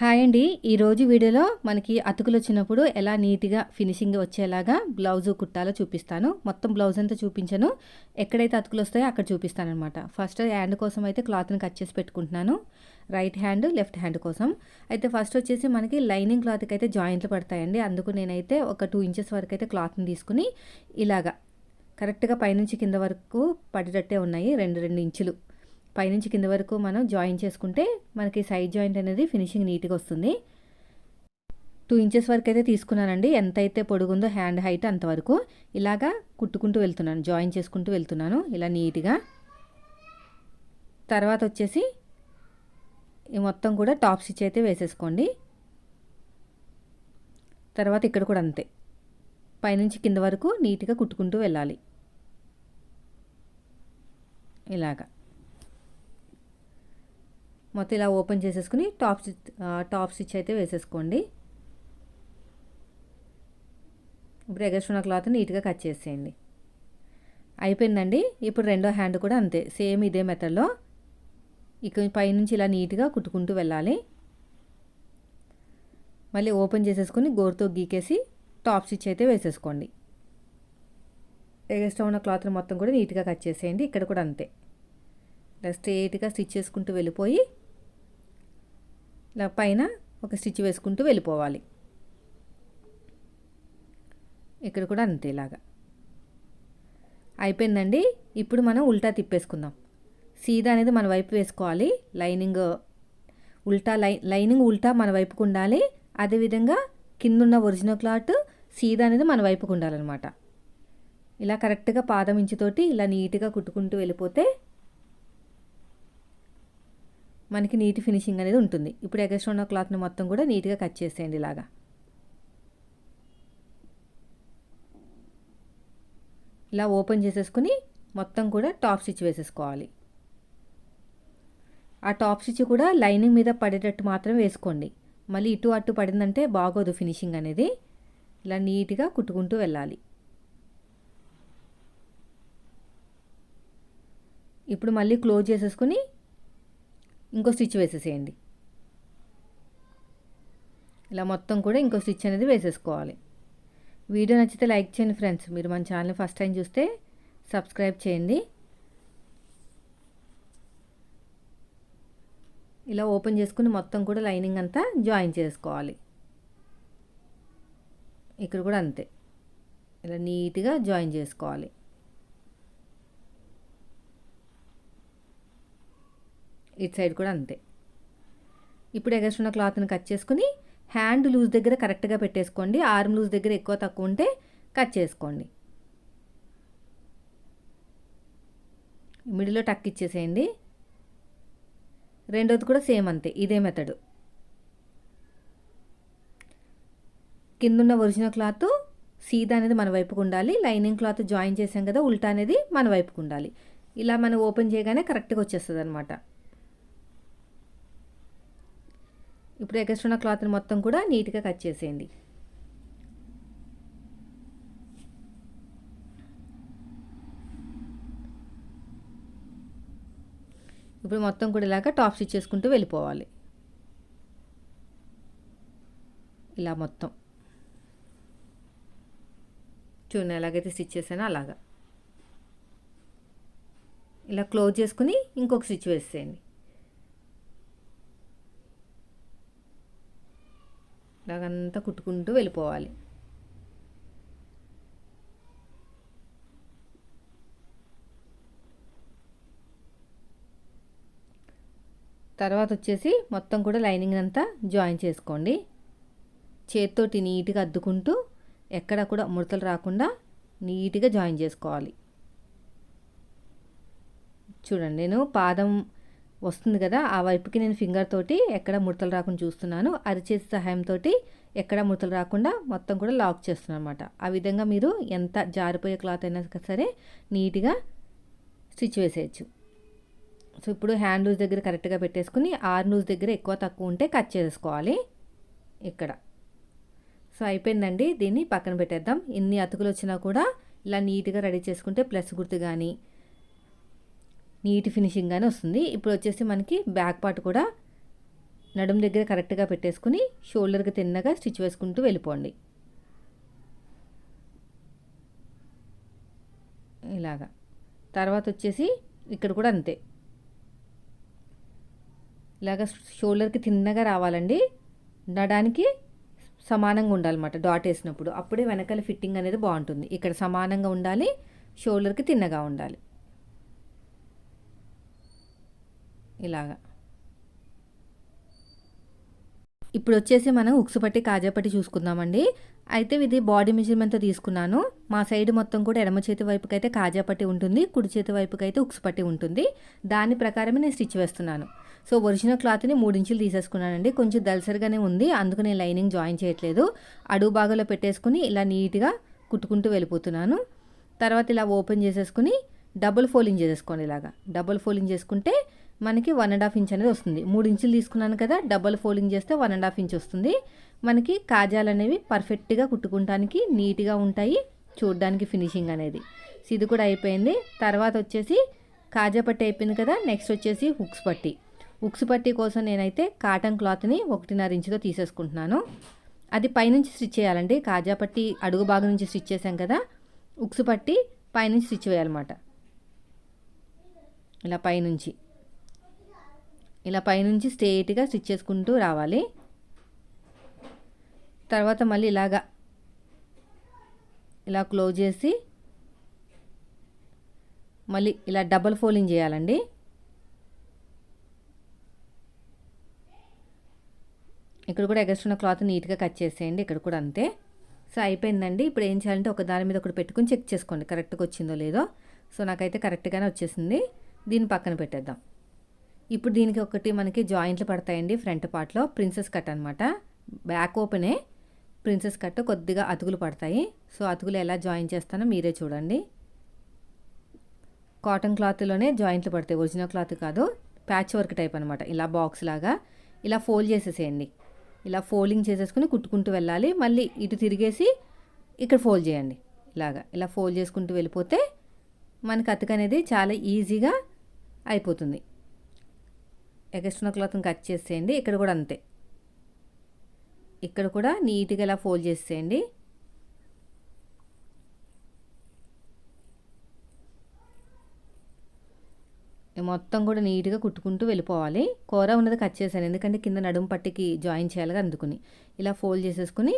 Hi అండి. ఈరోజు వీడియోలో మనకి అతుకులు వచ్చినప్పుడు ఎలా నీట్గా ఫినిషింగ్ వచ్చేలాగా బ్లౌజు కుట్టాలో చూపిస్తాను. మొత్తం బ్లౌజ్ అంతా చూపించను. ఎక్కడైతే అతుకులు వస్తాయో అక్కడ చూపిస్తానమాట ఫస్ట్ హ్యాండ్ కోసం అయితే క్లాత్ని కట్ చేసి పెట్టుకుంటున్నాను. రైట్ హ్యాండ్ లెఫ్ట్ హ్యాండ్ కోసం. అయితే ఫస్ట్ వచ్చేసి మనకి లైనింగ్ క్లాత్కి అయితే జాయింట్లు పడతాయండి. అందుకు నేనైతే ఒక టూ ఇంచెస్ వరకు అయితే క్లాత్ని తీసుకుని ఇలాగా కరెక్ట్గా పైనుంచి కింద వరకు పడేటట్టే ఉన్నాయి. రెండు రెండు ఇంచులు. పైనుంచి కింద వరకు మనం జాయిన్ చేసుకుంటే మనకి సైడ్ జాయింట్ అనేది ఫినిషింగ్ నీట్గా వస్తుంది. టూ ఇంచెస్ వరకు అయితే తీసుకున్నానండి. ఎంత అయితే పొడుగుందో హ్యాండ్ హైట్ అంతవరకు ఇలాగా కుట్టుకుంటూ వెళ్తున్నాను. జాయిన్ చేసుకుంటూ వెళ్తున్నాను. ఇలా నీట్గా. తర్వాత వచ్చేసి ఈ మొత్తం కూడా టాప్ స్టిచ్ అయితే వేసేసుకోండి. తర్వాత ఇక్కడ కూడా అంతే. పైనుంచి కింద వరకు నీట్గా కుట్టుకుంటూ వెళ్ళాలి. ఇలాగా. మొత్తం ఇలా ఓపెన్ చేసేసుకుని టాప్ స్టిచ్ టాప్ స్టిచ్ అయితే వేసేసుకోండి. ఇప్పుడు ఎగస్ట్రున్న క్లాత్ నీట్గా కట్ చేసేయండి. అయిపోయిందండి. ఇప్పుడు రెండో హ్యాండ్ కూడా అంతే సేమ్ ఇదే మెథడ్లో. ఇక పైనుంచి ఇలా నీట్గా కుట్టుకుంటూ వెళ్ళాలి. మళ్ళీ ఓపెన్ చేసేసుకుని గోరుతో గీకేసి టాప్ స్టిచ్ అయితే వేసేసుకోండి. ఎగస్ట్రా ఉన్న క్లాత్ని మొత్తం కూడా నీట్గా కట్ చేసేయండి. ఇక్కడ కూడా అంతే. ఇలా స్ట్రేట్గా స్టిచ్ చేసుకుంటూ వెళ్ళిపోయి ఇలా పైన ఒక స్టిచ్ వేసుకుంటూ వెళ్ళిపోవాలి. ఇక్కడ కూడా అంతే ఇలాగా. అయిపోయిందండి. ఇప్పుడు మనం ఉల్టా తిప్పేసుకుందాం. సీదా అనేది మన వైపు వేసుకోవాలి. లైనింగ్ ఉల్టా లై లైనింగ్ ఉల్టా మన వైపుకు ఉండాలి. అదేవిధంగా కిందున్న ఒరిజినల్ క్లాత్ సీదా అనేది మన వైపుకు ఉండాలన్నమాట. ఇలా కరెక్ట్గా పాదం ఇంచుతోటి ఇలా నీట్గా కుట్టుకుంటూ వెళ్ళిపోతే మనకి నీట్ ఫినిషింగ్ అనేది ఉంటుంది. ఇప్పుడు ఎగస్ట్రా ఉన్న క్లాత్ని మొత్తం కూడా నీట్గా కట్ చేసేయండి ఇలాగా. ఇలా ఓపెన్ చేసేసుకుని మొత్తం కూడా టాప్ స్టిచ్ వేసేసుకోవాలి. ఆ టాప్ స్టిచ్ కూడా లైనింగ్ మీద పడేటట్టు మాత్రం వేసుకోండి. మళ్ళీ ఇటు అటు పడిందంటే బాగోదు ఫినిషింగ్ అనేది. ఇలా నీట్గా కుట్టుకుంటూ వెళ్ళాలి. ఇప్పుడు మళ్ళీ క్లోజ్ చేసేసుకుని ఇంకో స్టిచ్ వేసేసేయండి. ఇలా మొత్తం కూడా ఇంకో స్టిచ్ అనేది వేసేసుకోవాలి. వీడియో నచ్చితే లైక్ చేయండి ఫ్రెండ్స్. మీరు మన ఛానల్ ఫస్ట్ టైం చూస్తే సబ్స్క్రైబ్ చేయండి. ఇలా ఓపెన్ చేసుకుని మొత్తం కూడా లైనింగ్ అంతా జాయిన్ చేసుకోవాలి. ఇక్కడ కూడా అంతే. ఇలా నీట్గా జాయిన్ చేసుకోవాలి. ఇటు సైడ్ కూడా అంతే. ఇప్పుడు ఎగస్ట్రున్న క్లాత్ని కట్ చేసుకుని హ్యాండ్ లూజ్ దగ్గర కరెక్ట్గా పెట్టేసుకోండి. ఆర్మ్ లూజ్ దగ్గర ఎక్కువ తక్కువ ఉంటే కట్ చేసుకోండి. మిడిల్లో టక్ ఇచ్చేసేయండి. రెండోది కూడా సేమ్ అంతే ఇదే మెథడ్. కిందున్న ఒరిజినల్ క్లాత్ సీదా అనేది మన వైపుకు ఉండాలి. లైనింగ్ క్లాత్ జాయిన్ చేసాం కదా ఉల్టా అనేది మన వైపుకు ఉండాలి. ఇలా మనం ఓపెన్ చేయగానే కరెక్ట్గా వచ్చేస్తుంది అనమాట ఇప్పుడు ఎగస్ట్రా ఉన్న క్లాత్ని మొత్తం కూడా నీట్గా కట్ చేసేయండి. ఇప్పుడు మొత్తం కూడా ఇలాగ టాప్ స్టిచ్ చేసుకుంటూ వెళ్ళిపోవాలి. ఇలా మొత్తం. చూడండి ఎలాగైతే స్టిచ్ చేసానో అలాగా. ఇలా క్లోజ్ చేసుకుని ఇంకొక స్టిచ్ వేసేయండి. ఇలాగంతా కుట్టుకుంటూ వెళ్ళిపోవాలి. తర్వాత వచ్చేసి మొత్తం కూడా లైనింగ్ అంతా జాయిన్ చేసుకోండి. చేత్తోటి నీట్గా అద్దుకుంటూ ఎక్కడ కూడా ముడతలు రాకుండా నీట్గా జాయిన్ చేసుకోవాలి. చూడండి నేను పాదం వస్తుంది కదా ఆ వైపుకి నేను ఫింగర్ తోటి ఎక్కడ ముడతలు రాకుండా చూస్తున్నాను. అరిచేతి సహాయంతో ఎక్కడ ముడతలు రాకుండా మొత్తం కూడా లాక్ చేస్తున్నాను అనమాట ఆ విధంగా మీరు ఎంత జారిపోయే క్లాత్ అయినా సరే నీట్గా స్టిచ్ వేసేయచ్చు. సో ఇప్పుడు హ్యాండ్ లూజ్ దగ్గర కరెక్ట్గా పెట్టేసుకుని ఆర్ లూజ్ దగ్గర ఎక్కువ తక్కువ ఉంటే కట్ చేసుకోవాలి ఇక్కడ. సో అయిపోయిందండి. దీన్ని పక్కన పెట్టేద్దాం. ఎన్ని అతుకులు వచ్చినా కూడా ఇలా నీట్గా రెడీ చేసుకుంటే ప్లస్ గుర్తు కానీ నీట్ ఫినిషింగ్ కానీ వస్తుంది. ఇప్పుడు వచ్చేసి మనకి బ్యాక్ పార్ట్ కూడా నడుం దగ్గర కరెక్ట్గా పెట్టేసుకుని షోల్డర్కి తిన్నగా స్టిచ్ వేసుకుంటూ వెళ్ళిపోండి. ఇలాగా. తర్వాత వచ్చేసి ఇక్కడ కూడా అంతే. ఇలాగ షోల్డర్కి తిన్నగా రావాలండి. నడానికి సమానంగా ఉండాలన్నమాట. డాట్ వేసినప్పుడు. అప్పుడే వెనకాల ఫిట్టింగ్ అనేది బాగుంటుంది. ఇక్కడ సమానంగా ఉండాలి షోల్డర్కి తిన్నగా ఉండాలి. ఇలాగా. ఇప్పుడు వచ్చేసి మనం ఉక్సుపట్టి పట్టి చూసుకుందామండి. అయితే ఇది బాడీ మెజర్మెంట్తో తీసుకున్నాను. మా సైడ్ మొత్తం కూడా ఎడమ చేతి వైపుకి అయితే కాజాపట్టి ఉంటుంది కుడి చేతి వైపుకి అయితే ఉక్సుపట్టి ఉంటుంది. దాని ప్రకారమే నేను స్టిచ్ వేస్తున్నాను. సో ఒరిజినల్ క్లాత్ని మూడించులు తీసేసుకున్నానండి. కొంచెం దలసరిగానే ఉంది అందుకు నేను లైనింగ్ జాయిన్ చేయట్లేదు. అడుగు భాగంలో పెట్టేసుకుని ఇలా నీట్గా కుట్టుకుంటూ వెళ్ళిపోతున్నాను. తర్వాత ఇలా ఓపెన్ చేసేసుకుని డబుల్ ఫోల్డింగ్ చేసేసుకోండి ఇలాగా. డబుల్ ఫోల్డింగ్ చేసుకుంటే మనకి వన్ అండ్ హాఫ్ ఇంచ్ అనేది వస్తుంది. మూడు ఇంచులు తీసుకున్నాను కదా డబల్ ఫోల్డింగ్ చేస్తే వన్ అండ్ హాఫ్ ఇంచ్ వస్తుంది. మనకి కాజాలు అనేవి పర్ఫెక్ట్గా కుట్టుకుంటానికి నీట్గా ఉంటాయి చూడడానికి ఫినిషింగ్ అనేది. సో ఇది కూడా అయిపోయింది. తర్వాత వచ్చేసి కాజా పట్టి అయిపోయింది కదా నెక్స్ట్ వచ్చేసి హుక్స్ పట్టి. హుక్స్ పట్టి కోసం నేనైతే కాటన్ క్లాత్ని ఒకటిన్నర ఇంచుతో తీసేసుకుంటున్నాను. అది పైనుంచి స్టిచ్ చేయాలండి. కాజా పట్టి అడుగు భాగం నుంచి స్టిచ్ చేసాం కదా ఉక్స్ పట్టి పైనుంచి స్టిచ్ వేయాలన్నమాట. ఇలా పైనుంచి. ఇలా పైనుంచి స్ట్రేట్గా స్టిచ్ చేసుకుంటూ రావాలి. తర్వాత మళ్ళీ ఇలాగా ఇలా క్లోజ్ చేసి మళ్ళీ ఇలా డబల్ ఫోల్డింగ్ చేయాలండి. ఇక్కడ కూడా ఎగస్ట్రున్న క్లాత్ నీట్గా కట్ చేసేయండి ఇక్కడ కూడా అంతే. సో అయిపోయిందండి. ఇప్పుడు ఏం చేయాలంటే ఒక దాని మీద ఒకటి పెట్టుకుని చెక్ చేసుకోండి కరెక్ట్గా వచ్చిందో లేదో. సో నాకైతే కరెక్ట్గానే వచ్చేసింది. దీన్ని పక్కన పెట్టేద్దాం. ఇప్పుడు దీనికి ఒకటి మనకి జాయింట్లు పడతాయండి ఫ్రంట్ పార్ట్లో ప్రిన్సెస్ కట్ అనమాట బ్యాక్ ఓపెనే ప్రిన్సెస్ కట్ కొద్దిగా అతుకులు పడతాయి. సో అతుకులు ఎలా జాయిన్ చేస్తానో మీరే చూడండి. కాటన్ క్లాత్లోనే జాయింట్లు పడతాయి. ఒరిజినల్ క్లాత్ కాదు ప్యాచ్ వర్క్ టైప్ అనమాట ఇలా బాక్స్ లాగా ఇలా ఫోల్డ్ చేసేసేయండి. ఇలా ఫోల్డింగ్ చేసేసుకుని కుట్టుకుంటూ వెళ్ళాలి. మళ్ళీ ఇటు తిరిగేసి ఇక్కడ ఫోల్డ్ చేయండి. ఇలాగా ఇలా ఫోల్డ్ చేసుకుంటూ వెళ్ళిపోతే మనకి అతుకు అనేది చాలా ఈజీగా అయిపోతుంది. ఎగస్ట్రా క్లాత్ని కట్ చేసేయండి. ఇక్కడ కూడా అంతే. ఇక్కడ కూడా నీట్గా ఇలా ఫోల్డ్ చేసేయండి. మొత్తం కూడా నీట్గా కుట్టుకుంటూ వెళ్ళిపోవాలి. కూర ఉన్నది కట్ చేశాను ఎందుకంటే కింద నడుము పట్టికి జాయిన్ చేయాలిగా అందుకుని. ఇలా ఫోల్డ్ చేసేసుకుని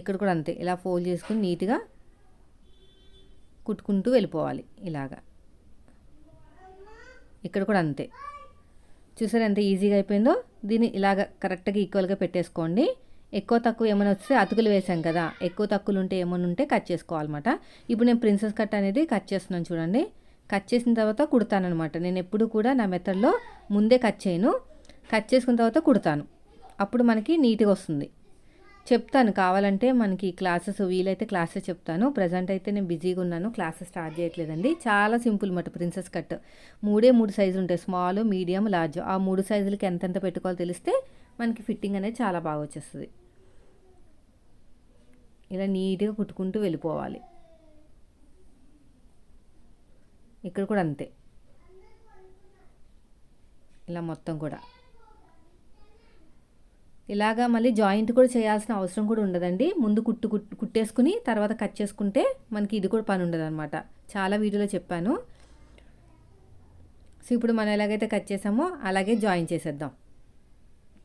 ఇక్కడ కూడా అంతే. ఇలా ఫోల్డ్ చేసుకుని నీట్గా కుట్టుకుంటూ వెళ్ళిపోవాలి ఇలాగా. ఇక్కడ కూడా అంతే. చూసారు ఎంత ఈజీగా అయిపోయిందో? దీన్ని ఇలాగ కరెక్ట్గా ఈక్వల్గా పెట్టేసుకోండి. ఎక్కువ తక్కువ ఏమైనా వస్తే అతుకులు వేసాం కదా ఎక్కువ తక్కువలు ఉంటే ఏమైనా ఉంటే కట్ చేసుకోవాలన్నమాట. ఇప్పుడు నేను ప్రిన్సెస్ కట్ అనేది కట్ చేస్తున్నాను చూడండి. కట్ చేసిన తర్వాత కుడతానమాట నేను ఎప్పుడు కూడా నా మెథడ్లో ముందే కట్ చేయను. కట్ చేసుకున్న తర్వాత కుడతాను. అప్పుడు మనకి నీట్గా వస్తుంది. చెప్తాను. కావాలంటే మనకి క్లాసెస్ వీలైతే క్లాసెస్ చెప్తాను. ప్రజెంట్ అయితే నేను బిజీగా ఉన్నాను. క్లాసెస్ స్టార్ట్ చేయట్లేదండి. చాలా సింపుల్ మాట. Princess cut. మూడే మూడు సైజులు ఉంటాయి. Small medium large. ఆ మూడు సైజులకి ఎంతెంత పెట్టుకోవాలో తెలిస్తే మనకి ఫిట్టింగ్ అనేది చాలా బాగా వచ్చేస్తుంది. ఇలా నీట్గా కుట్టుకుంటూ వెళ్ళిపోవాలి. ఇక్కడ కూడా అంతే. ఇలా మొత్తం కూడా. ఇలాగా మళ్ళీ జాయింట్ కూడా చేయాల్సిన అవసరం కూడా ఉండదండి. ముందు కుట్టు కుట్టేసుకుని తర్వాత కట్ చేసుకుంటే మనకి ఇది కూడా పని ఉండదు అనమాట చాలా వీడియోలో చెప్పాను. సో ఇప్పుడు మనం ఎలాగైతే కట్ చేసామో అలాగే జాయిన్ చేసేద్దాం.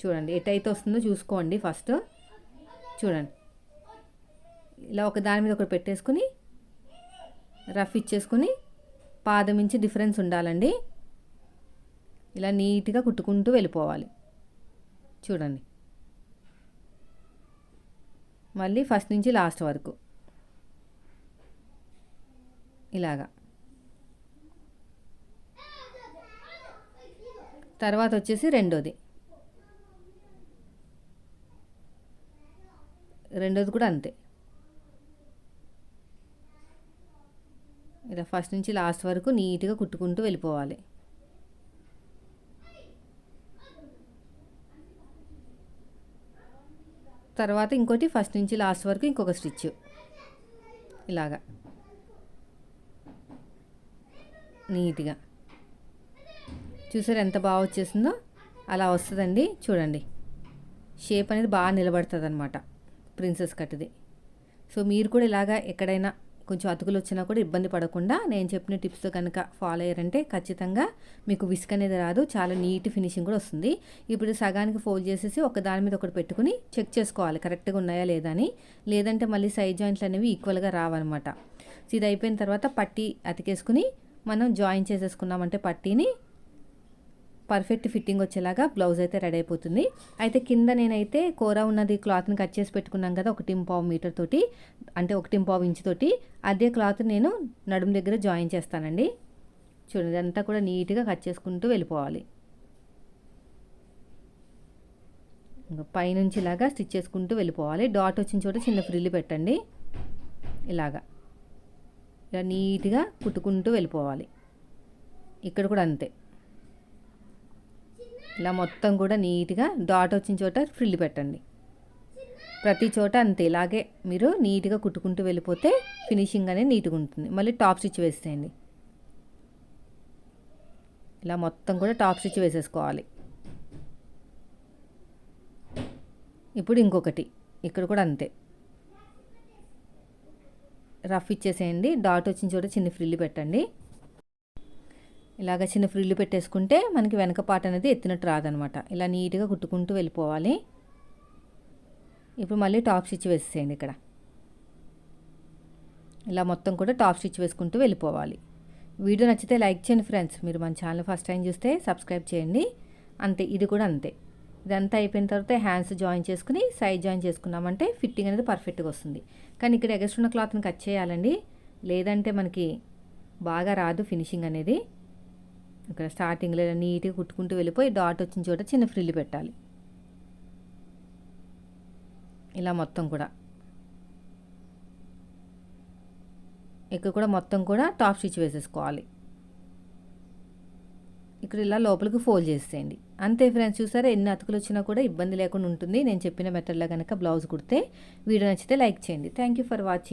చూడండి ఎటైతే వస్తుందో చూసుకోండి ఫస్ట్. చూడండి. ఇలా ఒక దాని మీద ఒకటి పెట్టేసుకుని రఫ్ ఇచ్చేసుకుని పాదం నుంచి డిఫరెన్స్ ఉండాలండి. ఇలా నీట్గా కుట్టుకుంటూ వెళ్ళిపోవాలి. చూడండి. మళ్ళీ ఫస్ట్ నుంచి లాస్ట్ వరకు. ఇలాగా. తర్వాత వచ్చేసి రెండోది. రెండోది కూడా అంతే. ఇలా ఫస్ట్ నుంచి లాస్ట్ వరకు నీట్గా కుట్టుకుంటూ వెళ్ళిపోవాలి. తర్వాత ఇంకోటి ఫస్ట్ నుంచి లాస్ట్ వరకు ఇంకొక స్టిచ్ ఇలాగా. నీట్గా. చూసారు ఎంత బాగా వచ్చేసిందో? అలా వస్తుందండి. చూడండి. షేప్ అనేది బాగా నిలబడుతుంది అనమాట ప్రిన్సెస్ కట్ది సో మీరు కూడా ఇలాగా ఎక్కడైనా కొంచెం అతుకులు వచ్చినా కూడా ఇబ్బంది పడకుండా నేను చెప్పిన టిప్స్తో కనుక ఫాలో అయ్యారంటే ఖచ్చితంగా మీకు విస్క్ అనేది రాదు. చాలా నీట్ ఫినిషింగ్ కూడా వస్తుంది. ఇప్పుడు సగానికి ఫోల్డ్ చేసేసి ఒక దాని మీద ఒకటి పెట్టుకుని చెక్ చేసుకోవాలి. కరెక్ట్గా ఉన్నాయా లేదా అని. లేదంటే మళ్ళీ సైడ్ జాయింట్లు అనేవి ఈక్వల్గా రావన్నమాట. ఇది అయిపోయిన తర్వాత పట్టీ అతికేసుకుని మనం జాయిన్ చేసేసుకున్నామంటే పట్టీని పర్ఫెక్ట్ ఫిట్టింగ్ వచ్చేలాగా బ్లౌజ్ అయితే రెడీ అయిపోతుంది. అయితే కింద నేనైతే కూర ఉన్నది క్లాత్ని కట్ చేసి పెట్టుకున్నాం కదా ఒకటి పావు మీటర్ తోటి అంటే ఒకటి పావు ఇంచ్ తోటి అదే క్లాత్ నేను నడుము దగ్గర జాయిన్ చేస్తానండి. చూడండి అంతా కూడా నీట్గా కట్ చేసుకుంటూ వెళ్ళిపోవాలి. పైనుంచి ఇలాగా స్టిచ్ చేసుకుంటూ వెళ్ళిపోవాలి. డాట్ వచ్చిన చోట చిన్న ఫ్రిల్లు పెట్టండి. ఇలాగా. ఇలా నీట్గా కుట్టుకుంటూ వెళ్ళిపోవాలి. ఇక్కడ కూడా అంతే. ఇలా మొత్తం కూడా నీట్గా డాట్ వచ్చిన చోట ఫ్రిల్ పెట్టండి. ప్రతి చోట అంతే ఇలాగే మీరు నీట్గా కుట్టుకుంటూ వెళ్ళిపోతే ఫినిషింగ్ అనేది నీట్గా ఉంటుంది. మళ్ళీ టాప్ స్టిచ్ వేసేయండి. ఇలా మొత్తం కూడా టాప్ స్టిచ్ వేసేసుకోవాలి. ఇప్పుడు ఇంకొకటి ఇక్కడ కూడా అంతే. రఫ్ ఇచ్చేసేయండి డాట్ వచ్చిన చోట చిన్న ఫ్రిల్లు పెట్టండి. ఇలాగ చిన్న ఫ్రిల్లు పెట్టేసుకుంటే మనకి వెనక పాట అనేది ఎత్తినట్టు రాదనమాట. ఇలా నీట్గా కుట్టుకుంటూ వెళ్ళిపోవాలి. ఇప్పుడు మళ్ళీ టాప్ స్టిచ్ వేసేయండి ఇక్కడ. ఇలా మొత్తం కూడా టాప్ స్టిచ్ వేసుకుంటూ వెళ్ళిపోవాలి. వీడియో నచ్చితే లైక్ చేయండి ఫ్రెండ్స్. మీరు మన ఛానల్ ఫస్ట్ టైం చూస్తే సబ్స్క్రైబ్ చేయండి. అంతే ఇది కూడా అంతే. ఇదంతా అయిపోయిన తర్వాత హ్యాండ్స్ జాయిన్ చేసుకుని సైజ్ జాయిన్ చేసుకున్నామంటే ఫిట్టింగ్ అనేది పర్ఫెక్ట్గా వస్తుంది. కానీ ఇక్కడ ఎగస్ట్రున్న క్లాత్ని కట్ చేయాలండి. లేదంటే మనకి బాగా రాదు ఫినిషింగ్ అనేది. ఇక్కడ స్టార్టింగ్లో నీట్గా కుట్టుకుంటూ వెళ్ళిపోయి డాట్ వచ్చిన చోట చిన్న ఫ్రిల్లు పెట్టాలి. ఇలా మొత్తం కూడా. ఇక్కడ కూడా మొత్తం కూడా టాప్ స్టిచ్ వేసేసుకోవాలి. ఇక్కడ ఇలా లోపలికి ఫోల్డ్ చేసేయండి. అంతే ఫ్రెండ్స్ చూసారా? ఎన్ని అతుకులు వచ్చినా కూడా ఇబ్బంది లేకుండా ఉంటుంది. నేను చెప్పిన మెథడ్లో కనుక బ్లౌజ్ కుడితే వీడియో నచ్చితే లైక్ చేయండి. Thank you for watching